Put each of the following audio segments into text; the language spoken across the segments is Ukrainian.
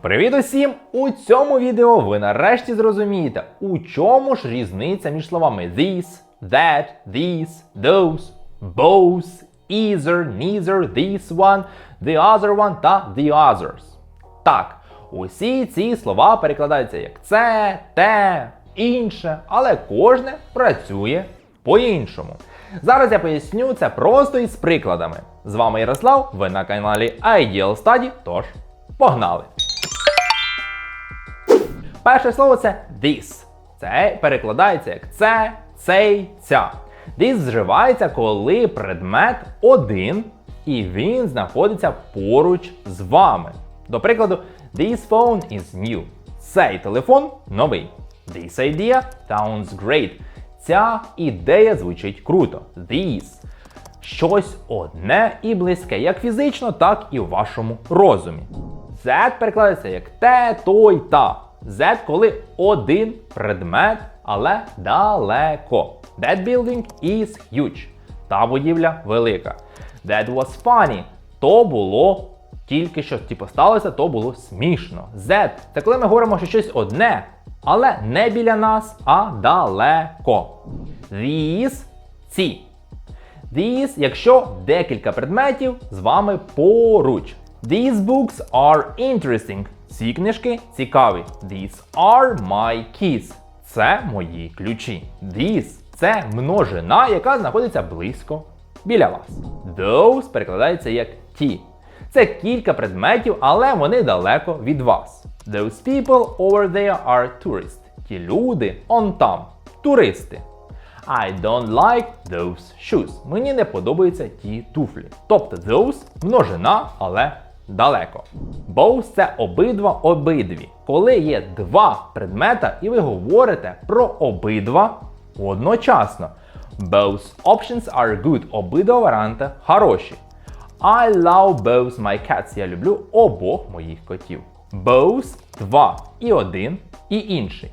Привіт усім! У цьому відео ви нарешті зрозумієте, у чому ж різниця між словами this, that, this, those, both, either, neither, this one, the other one та the others. Так, усі ці слова перекладаються як це, те, інше, але кожне працює по-іншому. Зараз я поясню це просто із прикладами. З вами Ярослав, ви на каналі Ideal Study, тож погнали! Перше слово це this. Це перекладається як це, цей, ця. This вживається, коли предмет один і він знаходиться поруч з вами. До прикладу, this phone is new. Цей телефон новий. This idea sounds great. Ця ідея звучить круто. This. Щось одне і близьке, як фізично, так і в вашому розумі. Z перекладається як те, той, та. Z, коли один предмет, але далеко. That building is huge. Та будівля велика. That was funny. То було тільки що типу, сталося, то було смішно. Z це коли ми говоримо, що щось одне, але не біля нас, а далеко. These ці. These, якщо декілька предметів з вами поруч. These books are interesting. Ці книжки цікаві. These are my keys. Це мої ключі. These це множина, яка знаходиться близько біля вас. Those перекладається як ті. Це кілька предметів, але вони далеко від вас. Those people over there are tourists. Ті люди он там. Туристи. I don't like those shoes. Мені не подобаються ті туфлі. Тобто those множина, але далеко. Both це обидва обидві. Коли є два предмета, і ви говорите про обидва одночасно. Both options are good. Обидва варіанти хороші. I love both my cats. Я люблю обох моїх котів. Both два і один, і інший.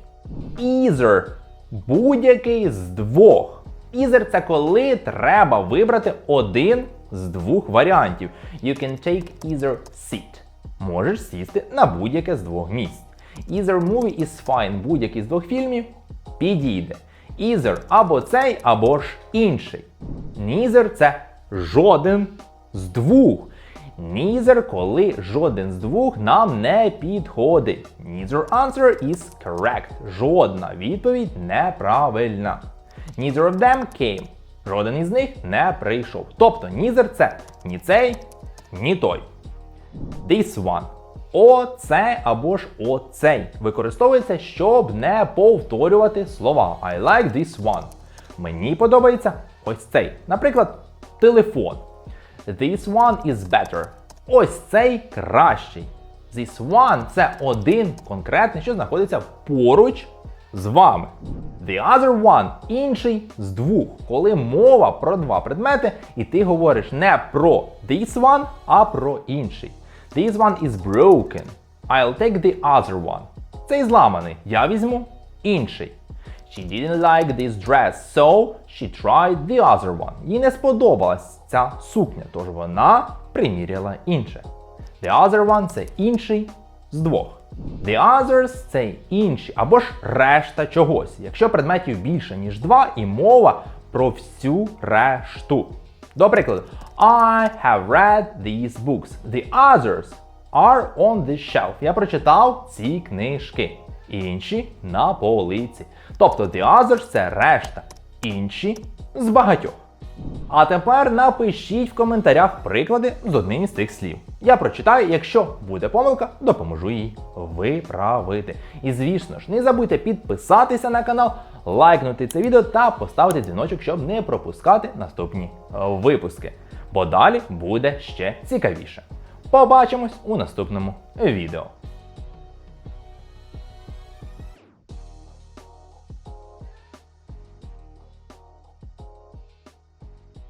Either будь-який з двох. Either це коли треба вибрати один з двох варіантів. You can take either seat. Можеш сісти на будь-яке з двох місць. Either movie is fine. Будь-який з двох фільмів підійде. Either або цей, або ж інший. Neither це жоден з двох. Neither, коли жоден з двох нам не підходить. Neither answer is correct. Жодна відповідь неправильна. Neither of them came. Жоден із них не прийшов. Тобто neither це ні цей, ні той. This one. Оце або ж оцей використовується, щоб не повторювати слова. I like this one. Мені подобається ось цей. Наприклад, телефон. This one is better. Ось цей кращий. This one це один конкретний, що знаходиться поруч з вами. The other one інший з двох. Коли мова про два предмети, і ти говориш не про this one, а про інший. This one is broken. I'll take the other one. Цей зламаний. Я візьму інший. She didn't like this dress, so she tried the other one. Їй не сподобалась ця сукня, тож вона приміряла інше. The other one це інший з двох. The others це інші або ж решта чогось, якщо предметів більше, ніж два, і мова про всю решту. До прикладу, I have read these books. The others are on the shelf. Я прочитав ці книжки. Інші на полиці. Тобто the others це решта. Інші з багатьох. А тепер напишіть в коментарях приклади з одним із цих слів. Я прочитаю, якщо буде помилка, допоможу їй виправити. І звісно ж, не забудьте підписатися на канал, лайкнути це відео та поставити дзвіночок, щоб не пропускати наступні випуски. Бо далі буде ще цікавіше. Побачимось у наступному відео.